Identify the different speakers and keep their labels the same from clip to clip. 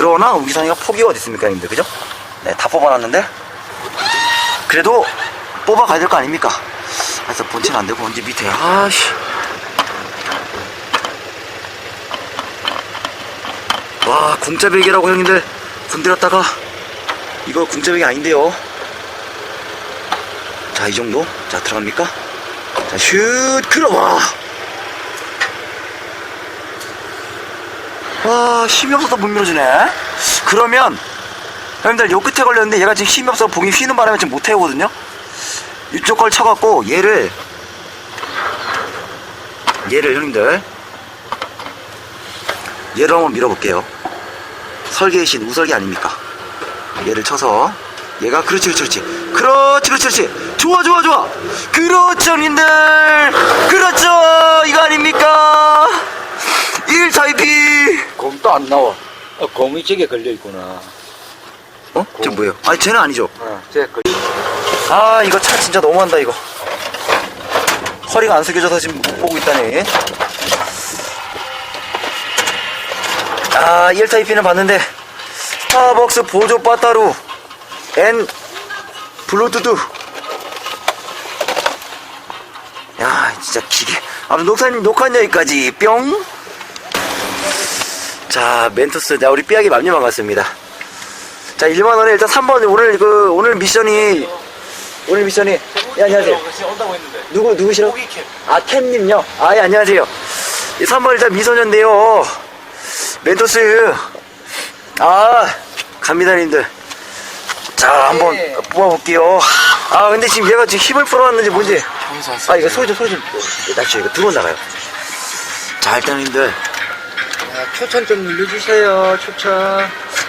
Speaker 1: 그러나 우기선이가 포기가 어디 있습니까, 형님들, 그죠? 네, 다 뽑아놨는데 그래도 뽑아가야 될 거 아닙니까? 그래서 본체는 안 되고 언제 밑에 아씨. 와 공짜배기라고 형님들 건드렸다가 이거 공짜배기 아닌데요. 자 이 정도 자 들어갑니까? 자슛 그럼 와. 와 힘이 없어서 못 밀어주네. 그러면 형님들 요 끝에 걸렸는데 얘가 지금 힘이 없어서 봉이 휘는 바람에 지금 못 태우거든요. 이쪽 걸 쳐갖고 얘를 얘를 형님들 얘를 한번 밀어볼게요. 설계의 신 우설계 아닙니까? 얘를 쳐서 얘가 그렇지 그렇지 그렇지 그렇지 그렇지 좋아 좋아 좋아 그렇죠 형님들 그렇죠 이거 아닙니까 1타입이
Speaker 2: 곰도 안 나와. 어, 곰이 저게 걸려 있구나.
Speaker 1: 어? 저 뭐예요? 아니 쟤는 아니죠
Speaker 2: 어, 저 걸.
Speaker 1: 아 이거 차 진짜 너무한다 이거 허리가 안 숙여져서 지금 못 보고 있다니 아 1타입비는 봤는데 스타벅스 보조 빠따루 앤 블루투드 야 진짜 기계 아무튼 녹사님 녹화는 여기까지 뿅 자 멘토스 자 우리 삐약이 맘님 반갑습니다. 자 1만원에 일단 3번 오늘 그 오늘 미션이 오늘 미션이 예 안녕하세요.
Speaker 2: 온다고 했는데.
Speaker 1: 누구 누구시라고? 아 템님요? 아 예 안녕하세요. 이 3번 일단 미소년인데요. 멘토스. 아 갑니다 님들. 자 한번
Speaker 2: 네.
Speaker 1: 뽑아볼게요. 아 근데 지금 얘가 지금 힘을 풀어놨는지 뭔지.
Speaker 2: 평소
Speaker 1: 아 이거 소리 좀 소리 좀 날씨 이거 들어온 나가요. 자 일단 님들
Speaker 2: 추천 좀 눌러주세요. 추천.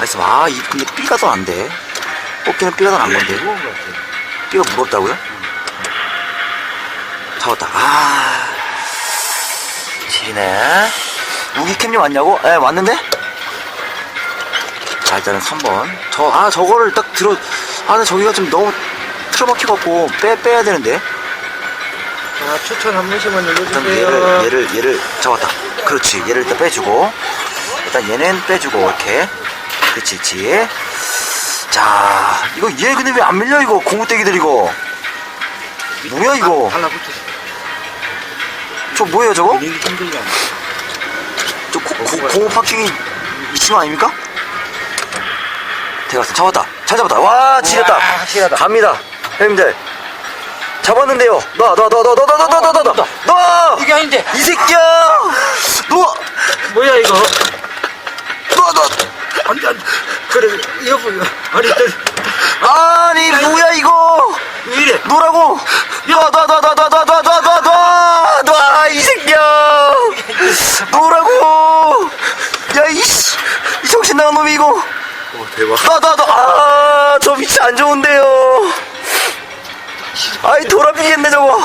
Speaker 1: 아 있어 아 이 근데 삐가 더 안 돼 뽑기는 삐가 더난 건데
Speaker 2: 무거운 것 같아.
Speaker 1: 삐가 무겁다고요? 잡았다. 아. 지리네. 우기캠님 왔냐고? 예, 왔는데? 자, 일단은 3번. 저, 아, 저거를 딱 들어, 아, 근데 저기가 좀 너무 틀어박혀갖고 빼, 빼야 되는데.
Speaker 2: 자, 추천 한 번씩만
Speaker 1: 일단
Speaker 2: 눌러주세요.
Speaker 1: 얘를, 얘를, 얘를 잡았다. 그렇지. 얘를 일단 빼주고. 일단 얘는 빼주고, 이렇게. 그렇지, 그렇지. 자, 이거 얘 근데 왜 안 밀려, 이거? 고무떼기들 이거. 뭐야, 이거? 저 뭐예요, 저거?
Speaker 2: 밀기 힘들잖아.
Speaker 1: 저 고, 고, 고무 파킹이 이 친구 아닙니까? 대갔어 잡았다 잘 잡았다 와 지렸다
Speaker 2: 우와, 확실하다.
Speaker 1: 갑니다 형님들 잡았는데요 놔 놔 놔 놔 놔 놔 놔 놔 놔놔
Speaker 2: 이게 아닌데.
Speaker 1: 이 새끼야 놔
Speaker 2: 뭐야, 이거?
Speaker 1: 놔, 놔.
Speaker 2: 안 돼, 안 돼. 그래, 여보, 아니, 저,
Speaker 1: 아니 뭐야 이거
Speaker 2: 왜 이래?
Speaker 1: 놓으라고 놔놔놔놔놔놔놔놔놔놔이 새끼야 놓으라고 야 이씨 이 정신 나간 놈이 이거
Speaker 2: 오, 대박.
Speaker 1: 나나나아저 위치 안 좋은데요 아이 돌아비겠네 저거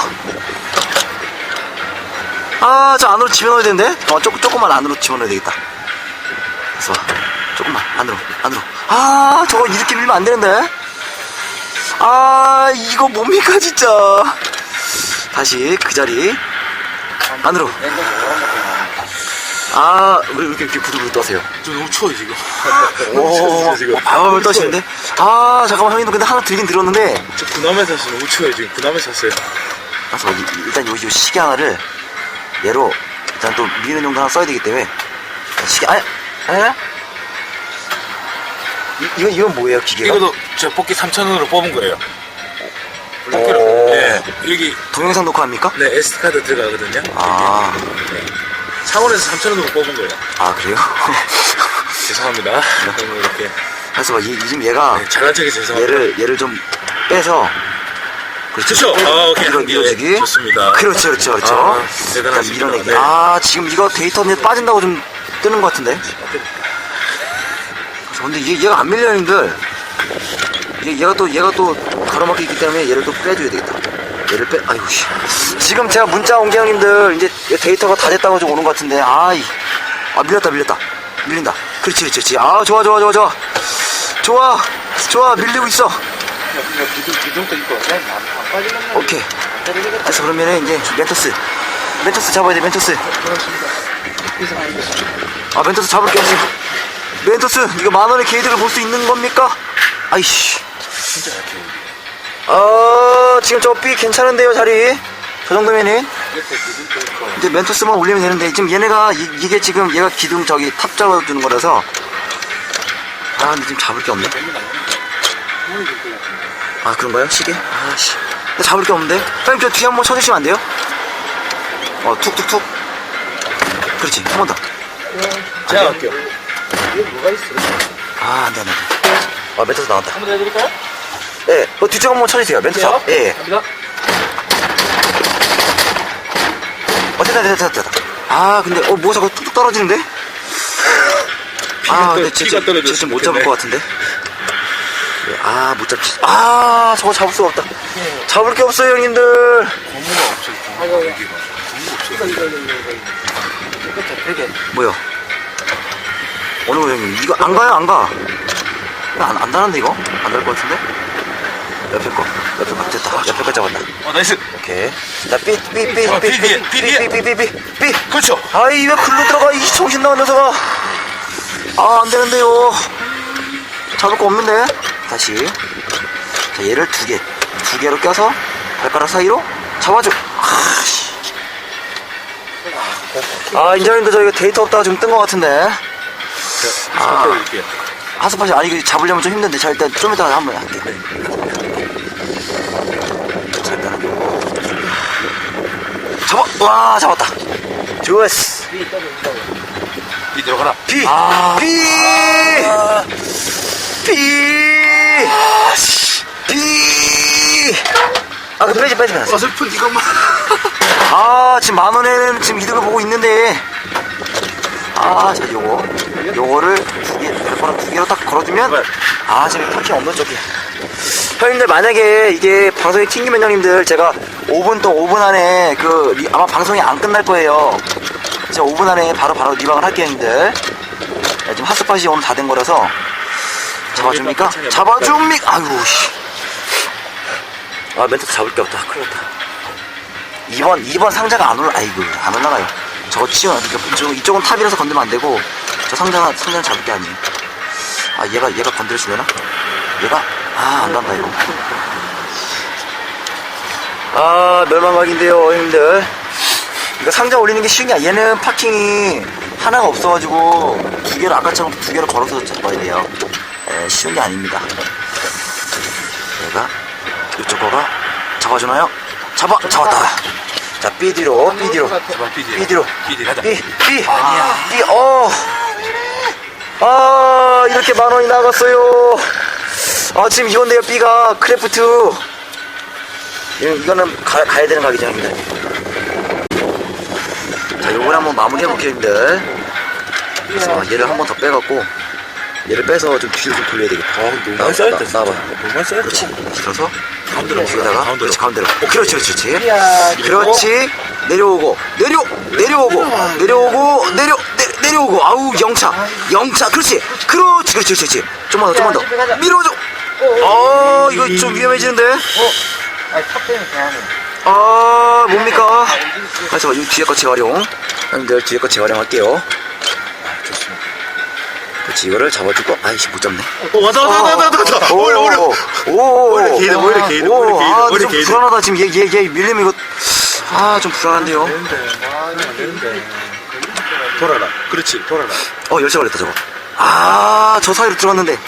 Speaker 1: 아 저 안으로 집어넣어야 되는데 어 조금 조금만 안으로 집어넣어야 되겠다 그래서 조금만 안으로 안으로 아 저거 이렇게 밀면 안 되는데 아 이거 뭡니까 진짜 다시 그 자리 안으로 아 왜 이렇게 이렇게 부들부들 떠세요
Speaker 2: 저 너무 추워, 지금.
Speaker 1: 오. 바밤을 떠시는데? 아, 잠깐만, 형님도 근데 하나 들긴 들었는데.
Speaker 2: 저 군함에 샀어. 너무 추워요, 지금. 군함에 샀어요.
Speaker 1: 그래서 이- 일단 요, 요 시계 하나를 얘로 일단 또 미는 용도 하나 써야 되기 때문에. 시계, 아니, 아니, 이, 이건, 이건 뭐예요, 기계가?
Speaker 2: 이것도 저 뽑기 3,000원으로 뽑은 거예요.
Speaker 1: 오.
Speaker 2: 네, 여기,
Speaker 1: 동영상 녹화합니까?
Speaker 2: 네, SD카드 들어가거든요.
Speaker 1: 아,
Speaker 2: 창원에서 3,000원으로 뽑은 거예요.
Speaker 1: 아, 그래요?
Speaker 2: 죄송합니다. 너무 이렇게.
Speaker 1: 그래서 이, 지금 얘가
Speaker 2: 네, 잘난 척이 죄송합니다.
Speaker 1: 얘를, 얘를 좀 빼서. 그렇죠.
Speaker 2: 그렇죠. 아, 오케이. 개.
Speaker 1: 밀어주기.
Speaker 2: 좋습니다.
Speaker 1: 그렇죠, 그렇죠, 그렇죠.
Speaker 2: 아, 대단하십니다.
Speaker 1: 밀어내기.
Speaker 2: 네.
Speaker 1: 아, 지금 이거 데이터 넷 빠진다고 좀 뜨는 것 같은데. 근데 얘, 얘가 안 밀려, 형님들. 얘, 얘가 또, 얘가 또 가로막혀 있기 때문에 얘를 또 빼줘야 되겠다. 얘를 빼, 아이고, 씨. 지금 제가 문자 온 게 형님들, 이제 데이터가 다 됐다고 좀 오는 것 같은데, 아이. 아, 밀렸다, 밀렸다. 밀린다. 그렇지, 그렇지, 그렇지. 아, 좋아, 좋아, 좋아, 좋아. 좋아, 좋아, 밀리고 있어. 오케이. 그래서 그러면은 이제 멘토스. 멘토스 잡아야 돼, 멘토스. 아, 멘토스 잡을 게 없어. 멘토스 이거 만 원의 게이득을 볼수 있는 겁니까? 아이씨
Speaker 3: 진짜 약해.
Speaker 1: 아 지금 저 B 괜찮은데요 자리 저 정도면은. 이제 멘토스만 올리면 되는데 지금 얘네가 이, 게 지금 얘가 기둥 저기 탑 잡아주는 거라서 아 근데 지금 잡을 게 없네 아 그런가요? 시계? 아씨 잡을 게 없는데 사장님 저 뒤에 한번 쳐주시면 안 돼요? 어 툭툭툭 그렇지 한 번 더
Speaker 3: 제가 할게요.
Speaker 2: 이거 뭐가 있어?
Speaker 1: 아 안돼 안돼 아 멘토스 나왔다
Speaker 2: 한번 더 해드릴까요?
Speaker 1: 예, 어, 뒤쪽 한번 쳐주세요 멘토스
Speaker 2: 돼요?
Speaker 1: 예, 예.
Speaker 2: 갑니다.
Speaker 1: 어 됐다 됐다 됐다 됐다. 아 근데 어 뭐가 자꾸 뚝뚝 떨어지는데? 아 근데
Speaker 3: 피가
Speaker 1: 진짜
Speaker 3: 떨어졌으면
Speaker 1: 진짜 못 잡을
Speaker 3: 좋겠네.
Speaker 1: 것 같은데 예, 아못 잡지 아 저거 잡을 수가 없다 잡을 게 없어요 형님들
Speaker 3: 고무가 없어. 고무가 여기가. 고무가 없어.
Speaker 2: 이거, 이거, 이거, 이거. 이거. 끝에 베개.
Speaker 1: 뭐요? 어느 거 형님 이거 안 가요 안 가 안, 안 다는데 이거? 안달것 같은데? 옆에 거 옆에 거 됐다 옆에 거 잡았다
Speaker 3: 어, 나이스.
Speaker 1: 오케이 자 삐 삐삐삐삐 삐 삐 삐 삐삐
Speaker 3: 어, 삐 뒤에, 삐 뒤에. 그렇죠.
Speaker 1: 아이 왜 글로 들어가 이 정신 나간 녀석아 아 안 되는데요 잡을 거 없는데 다시 자 얘를 두 개 두 개로 껴서 발가락 사이로 잡아줘 아씨 아 인정님도 저희가 데이터 없다가 좀뜬거 같은데
Speaker 3: 아.
Speaker 1: 하스팟이 아니 이거 잡으려면 좀 힘든데 자 일단 좀 이따가 한번 할게 자 요거 잡아 와 잡았다 좋았어
Speaker 3: 이 들어가라.
Speaker 1: 비!
Speaker 3: 아.
Speaker 1: 비! 비! 비! 아, 그 빼지, 빼지, 빼지.
Speaker 3: 어설픈 이것만.
Speaker 1: 아, 지금 만 원에는 지금 이득을 보고 있는데. 아, 자, 요거. 요거를 두 개, 발가락 두 개로 딱 걸어주면. 아, 지금 파킹 없는 쪽이. 형님들, 만약에 이게 방송이 튕기면 형님들, 제가 5분 또 5분 안에 그, 리- 아마 방송이 안 끝날 거예요. 제가 5분 안에 바로 바로 리방을 할게요, 형님들. 네, 지금 핫스팟이 오늘 다 된 거라서. 잡아줍니까? 잡아줍니까? 아이고, 씨. 아, 멘트 잡을 게 없다. 큰일 났다. 2번, 2번 상자가 안 올라, 아이고, 안 올라가요. 저거 치워. 그러니까 이쪽, 이쪽은 탑이라서 건들면 안 되고, 저 상자는, 상자는 잡을 게 아니에요. 아, 얘가, 얘가 건드려주려나? 얘가? 아, 안 간다, 이거. 아, 멸망각인데요, 형님들. 이거 상자 올리는 게 쉬운 게 아니야. 얘는 파킹이 하나가 없어가지고, 두 개를, 아까처럼 두 개를 걸어서 잡아야 돼요. 에, 쉬운 게 아닙니다. 얘가, 이쪽 거가 잡아주나요? 잡아, 잡았다. 자, B 뒤로, B 뒤로.
Speaker 3: B 뒤로.
Speaker 1: B 뒤로.
Speaker 3: B. 아니야.
Speaker 1: B, 어. 아, 이렇게 만 원이 나갔어요. 아, 지금 이건데요, B가 크래프트. 이- 이거는 가, 가야 되는 가격이죠, 형님들. 자, 요걸 한번 마무리 해볼게요, 형님들. 그래서 얘를 한 번 더 빼갖고, 얘를 빼서 좀 뒤로 좀 돌려야 되겠다.
Speaker 3: 아, 너무
Speaker 1: 나-
Speaker 3: 많이 쌓였다.
Speaker 1: 나-
Speaker 3: 진짜.
Speaker 1: 나와봐.
Speaker 3: 너무 많이 쌓였다.
Speaker 1: 그렇지. 들어서
Speaker 3: 가운데로
Speaker 1: 여기다가
Speaker 3: 가운데로.
Speaker 1: 그렇지 가운데로. 어, 그렇지 그렇지 그렇지.
Speaker 2: 야,
Speaker 1: 그렇지. 내려오고 내려 내려오고 내려오고 내려 내, 내려오고 아우 영차 영차 그렇지 그렇지 그렇지 그렇지 좀만 더 좀만. 더 밀어줘. 어 이거 좀 위험해지는데.
Speaker 2: 아니, 탑 때문에 좋아하네.
Speaker 1: 아 뭡니까? 아 잠깐 이 뒤에 거 재활용. 형님들 뒤에 거 재활용할게요. 그렇지 이거를 잡아주고 아이씨 못 잡네.
Speaker 3: 어, 왔다, 왔다, 왔다, 왔다, 왔다. 오히려, 오히려.
Speaker 1: 오,
Speaker 3: 오히려 게이드, 오히려 게이드, 오히려 게이드,
Speaker 1: 아,
Speaker 3: 오히려
Speaker 1: 좀
Speaker 3: 게이드.
Speaker 1: 불안하다. 지금 얘, 얘, 얘 밀리면 이거. 아, 좀 불안한데요.
Speaker 3: 아. 돌아라. 그렇지, 돌아라.
Speaker 1: 어, 열쇠 걸렸다, 저거. 아, 저 사이로 들어갔는데.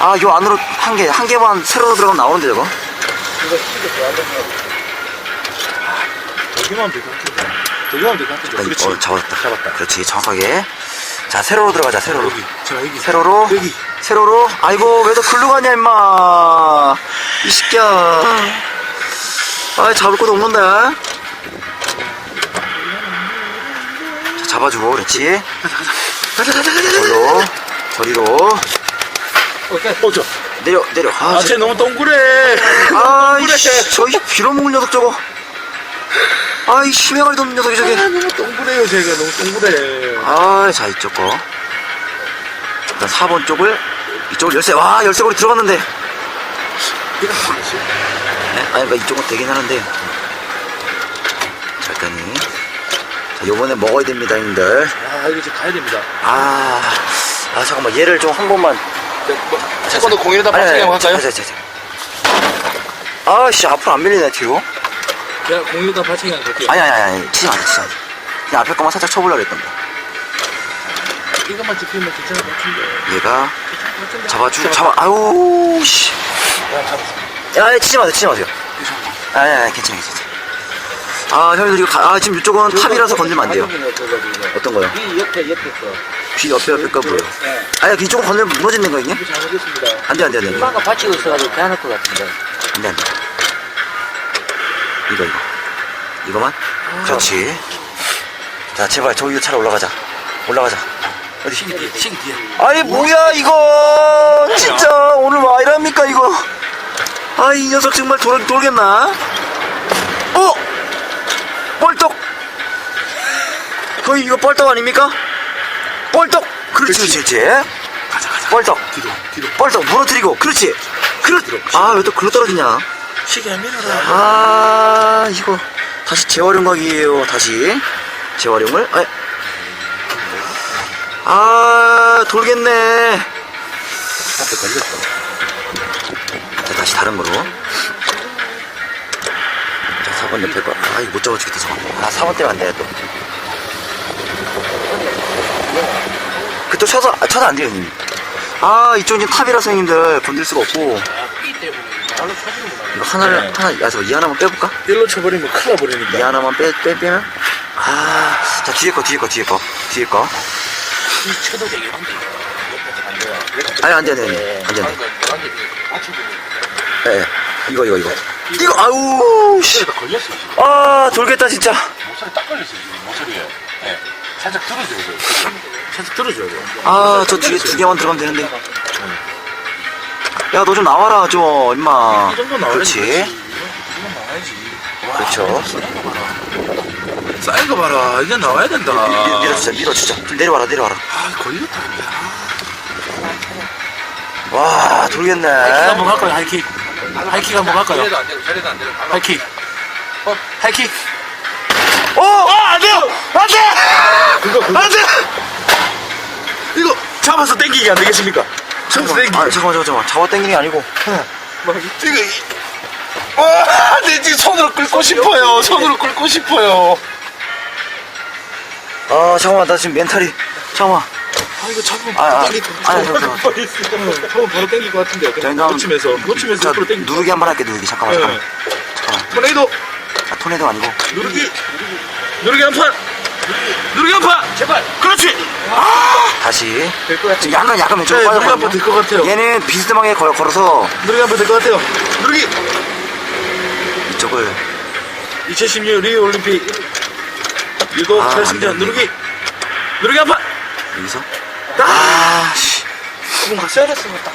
Speaker 1: 아, 요 안으로 한 개, 한 개만 세로로 들어가면 나오는데, 저거.
Speaker 3: 하면 될것 같은데.
Speaker 1: 아,
Speaker 3: 그렇지.
Speaker 1: 어, 잡았다.
Speaker 3: 잡았다.
Speaker 1: 그렇지, 정확하게. 자, 세로로 들어가자, 세로로.
Speaker 3: 여기. 자, 여기.
Speaker 1: 세로로.
Speaker 3: 여기.
Speaker 1: 세로로. 아이고, 왜 너 글로 가냐, 임마. 이 새끼야. 아, 잡을 것도 없는데. 자, 잡아주고, 그렇지.
Speaker 3: 가자, 가자, 가자.
Speaker 1: 절로. 저리로.
Speaker 2: 오케이.
Speaker 3: 어, 저.
Speaker 1: 내려, 내려. 아,
Speaker 3: 아, 쟤 너무 동그래.
Speaker 1: 아이씨, 저이 빌어먹을 녀석 저거. 아이, 심해가리 돋는 녀석이 저게.
Speaker 3: 아, 너무 동그래요, 쟤가. 너무 동그래.
Speaker 1: 아, 자, 이쪽 거. 일단 4번 쪽을, 이쪽을 열쇠, 와, 열쇠고리 들어갔는데.
Speaker 3: 이거 뭐지?
Speaker 1: 네? 아니, 그러니까 이쪽은 되긴 하는데. 자, 일단이. 자, 요번에 먹어야 됩니다, 형님들.
Speaker 3: 아, 이거 이제 가야 됩니다.
Speaker 1: 아, 아 잠깐만 얘를 좀 한 번만
Speaker 4: 태권도 공연에다
Speaker 1: 아니,
Speaker 4: 맞추게
Speaker 1: 아니,
Speaker 4: 한번 할까요?
Speaker 1: 아씨 앞으로 안 밀리네 뒤로
Speaker 2: 제가 공유다 받치기 한번 볼게요.
Speaker 1: 아니 아니 아니 아니 치지 마 치지 마 그냥 앞에 거만 살짝 쳐보려고 했던 거
Speaker 2: 이것만 지키면 괜찮을 것 같은데.
Speaker 1: 얘가 잡아주 잡아 아우 씨 야, 야 치지 마세요 치지 마세요 아니 아니 괜찮아 괜찮아 아 형님들 이거 가, 아 지금 이쪽은 탑이라서 건들면 안 돼요 어떤 거요?
Speaker 2: 이 옆에 옆에 거.
Speaker 1: 귀 옆에 옆에 거 보여
Speaker 2: 네.
Speaker 1: 아니 이쪽은 건들면 무너지는 거 있니?
Speaker 2: 잘못했습니다.
Speaker 1: 안 돼 안 돼 안 돼 안 돼
Speaker 2: 엄마가 받치고 있어가지고 괜찮을 것 같은데.
Speaker 1: 안 돼 안 돼 이거 이거. 이거만? 그렇지. 자 제발 저기 차로 올라가자. 올라가자. 어디?
Speaker 2: 시기 뒤에, 시기 뒤에.
Speaker 1: 아니 뭐야 이거! 진짜 오늘 와 이랍니까 이거? 아 이 녀석 정말 돌, 돌겠나? 어? 뻘떡! 거의 이거 뻘떡 아닙니까? 뻘떡! 그렇지 그렇지. 그렇지. 가자 가자. 뻘떡. 뒤로 뒤로. 뻘떡 무너뜨리고. 그렇지. 그렇지 아왜 또 글로 떨어지냐
Speaker 2: 안 밀어라.
Speaker 1: 아 이거 다시 재활용각이에요 다시. 재활용을. 아, 아 돌겠네.
Speaker 3: 앞에.
Speaker 1: 자 다시 다른 거로. 자 4번 옆에 거 아 이거 못 잡아주겠다 저거 아 4번 때문에 안 돼요 또그또 쳐서 아, 쳐서 안 돼요 형님. 아 이쪽 이제 탑이라서 형님들 건들 수가 없고
Speaker 2: 발로 차지는 못
Speaker 1: 이거 하나를 하나 야 저거 이 하나만 빼볼까?
Speaker 3: 일로 쳐버리면 큰일 나버리니까.
Speaker 1: 이 하나만 빼, 빼, 빼면? 아, 자, 뒤에 거, 뒤에 거, 뒤에 거, 뒤에 거.
Speaker 2: 이 쳐도 안 돼요.
Speaker 1: 아니, 안 돼, 안 돼, 안 돼. 안 돼, 안 돼.
Speaker 2: 받쳐주고.
Speaker 1: 예, 예. 이거, 이거, 이거. 이거, 아우, 씨.
Speaker 4: 걸렸어.
Speaker 1: 아, 돌겠다, 진짜.
Speaker 4: 모서리 딱 걸렸어, 지금. 모서리에. 네. 살짝 들어줘야.
Speaker 3: 살짝 들어줘야 돼.
Speaker 1: 아, 저 뒤에 두 개만 들어가면 되는데. 야, 너 좀 나와라, 좀, 임마.
Speaker 3: 이 정도 나와야지.
Speaker 1: 그렇지. 그렇죠.
Speaker 3: 쌓인 거 봐라. 이제 나와야 된다.
Speaker 1: 밀- 밀어주자, 밀어주자. 좀 내려와라, 내려와라.
Speaker 3: 아, 걸렸다.
Speaker 1: 와,
Speaker 2: 하이킥
Speaker 1: 돌겠네.
Speaker 2: 한번 갈까요, 하이킥? 하이킥 한번 갈까요?
Speaker 4: 안 되고, 자리도 안 되고.
Speaker 2: 하이킥. 어, 하이킥.
Speaker 1: 어! 아, 안 돼요! 안 돼! 안 돼!
Speaker 3: 이거 잡아서 당기기 안 되겠습니까? 잡아서 당기기.
Speaker 1: 아, 잠깐만, 잠깐만. 잡아 당기는 게 아니고.
Speaker 3: 이거, 이- 와, 내 지금 손으로 끌고 싶어요. 손으로 끌고 싶어요.
Speaker 1: 아, 잠깐만. 나 지금 멘탈이. 잠깐만.
Speaker 3: 아, 이거 잡으면
Speaker 1: 아, 아,
Speaker 3: 당기
Speaker 1: 아니, 잠깐만.
Speaker 3: 잡으면 바로 당길 것 같은데.
Speaker 1: 자, 일단
Speaker 3: 놓치면서, 놓치면서
Speaker 1: 자,
Speaker 3: 옆으로 당기.
Speaker 1: 누르기 한 번 할게, 누르기. 잠깐만,
Speaker 3: 네.
Speaker 1: 잠깐만. 잠깐만.
Speaker 3: 토네이도
Speaker 1: 아, 토네도 아니고.
Speaker 3: 누르기. 누르기 한 판. 누르기 한 판. 제발. 그렇지.
Speaker 1: 다시.
Speaker 3: 될것 같아.
Speaker 1: 지금 약간, 약간 왼쪽으로
Speaker 3: 네, 누르기 한
Speaker 1: 빠졌거든요.
Speaker 3: 판될것 같아요.
Speaker 1: 얘는 비스듬하게 걸, 걸어서
Speaker 3: 누르기 한판될것 같아요. 누르기.
Speaker 1: 이쪽을.
Speaker 3: 2016 리우 올림픽 유도
Speaker 1: 아, 안
Speaker 3: 결승전
Speaker 1: 되는데.
Speaker 3: 누르기. 누르기 한 판.
Speaker 1: 여기서. 아, 씨.
Speaker 3: 조금 갔어야 됐으면 딱.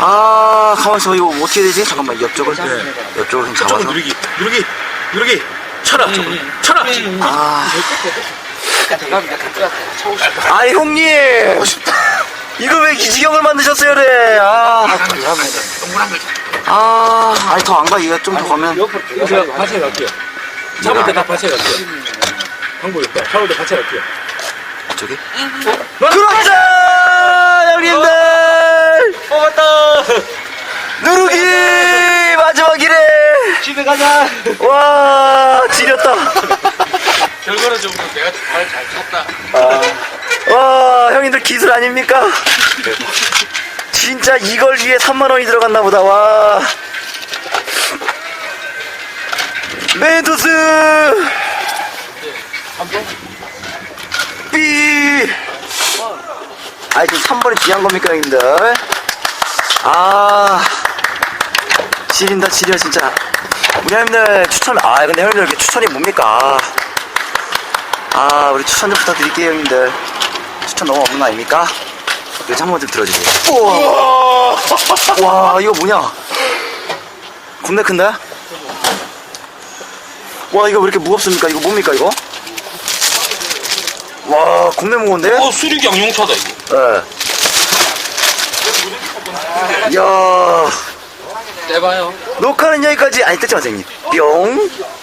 Speaker 1: 아, 가만있어. 이거 어떻게 되지? 잠깐만, 옆쪽을.
Speaker 3: 네.
Speaker 1: 옆쪽을 좀
Speaker 3: 저쪽은
Speaker 1: 잡아서.
Speaker 3: 누르기. 누르기. 누르기.
Speaker 1: 아,
Speaker 2: 대감이 약간 것 같아. 차고 싶다.
Speaker 1: 아, 형님! 이거 왜 기지경을 만드셨어요, 그래? 아,
Speaker 2: 거.
Speaker 1: 아, 아니, 더 안 가. 이거 좀 더 가면.
Speaker 3: 제가 받쳐 갈게요. 잡을 때다 받쳐 갈게요. 방법이 없다. 잡을 때 받쳐 갈게요.
Speaker 1: 저기? 그렇죠! 형님들!
Speaker 2: 뽑았다!
Speaker 1: 누르기! 마지막 이래!
Speaker 2: 집에 가자!
Speaker 1: 와, 지렸다.
Speaker 4: 결과는 좀 내가 발잘 찼다.
Speaker 1: 와, 형님들 기술 아닙니까? 진짜 이걸 위해 3만 원이 들어갔나 보다, 와. 멘토스! 삐! 아이, 지금 3번이 귀한 겁니까, 형님들? 아. 지린다, 지려, 진짜. 우리 형님들 추천, 아, 근데 형님들 이렇게 추천이 뭡니까? 아, 우리 추천 좀 부탁드릴게요, 형님들. 추천 너무 없는 거 아닙니까? 이거 한번 좀 들어주세요. 우와! 와, 이거 뭐냐? 겁나 큰데? 와, 이거 왜 이렇게 무겁습니까? 이거 뭡니까, 이거? 와, 겁나 무거운데?
Speaker 4: 어, 수륙 양용차다, 이거.
Speaker 1: 예. 이야,
Speaker 4: 떼봐요.
Speaker 1: 녹화는 여기까지. 아니, 뜯지 마세요, 형님. 뿅.